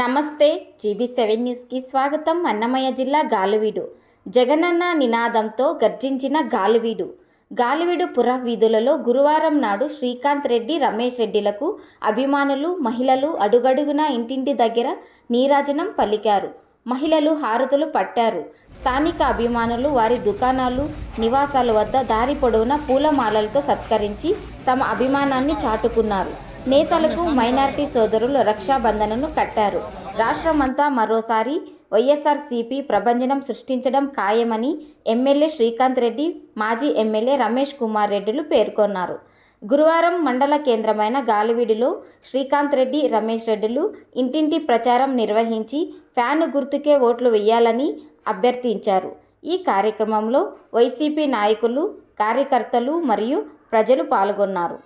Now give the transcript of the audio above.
నమస్తే GB seven న్యూస్కి స్వాగతం. అన్నమయ్య జిల్లా గాలివీడు. జగనన్న నినాదంతో గర్జించిన గాలివీడు. గాలివీడు పుర వీధులలో గురువారం నాడు శ్రీకాంత్ రెడ్డి రమేష్ రెడ్డిలకు అభిమానులు మహిళలు అడుగడుగునా ఇంటింటి దగ్గర నీరాజనం పలికారు. మహిళలు హారతులు పట్టారు. స్థానిక అభిమానులు వారి దుకాణాలు నివాసాల వద్ద దారి పొడవునా పూలమాలలతో సత్కరించి తమ అభిమానాన్ని చాటుకున్నారు. నేతలకు మైనారిటీ సోదరులు రక్షాబంధనను కట్టారు. రాష్ట్రమంతా మరోసారి వైఎస్ఆర్సీపీ ప్రభంజనం సృష్టించడం ఖాయమని ఎమ్మెల్యే శ్రీకాంత్ రెడ్డి మాజీ ఎమ్మెల్యే రమేష్ కుమార్ రెడ్డిలు పేర్కొన్నారు. గురువారం మండల కేంద్రమైన గాలివీడిలో శ్రీకాంత్ రెడ్డి రమేష్ రెడ్డిలు ఇంటింటి ప్రచారం నిర్వహించి ఫ్యాను గుర్తుకే ఓట్లు వేయాలని అభ్యర్థించారు. ఈ కార్యక్రమంలో వైసీపీ నాయకులు కార్యకర్తలు మరియు ప్రజలు పాల్గొన్నారు.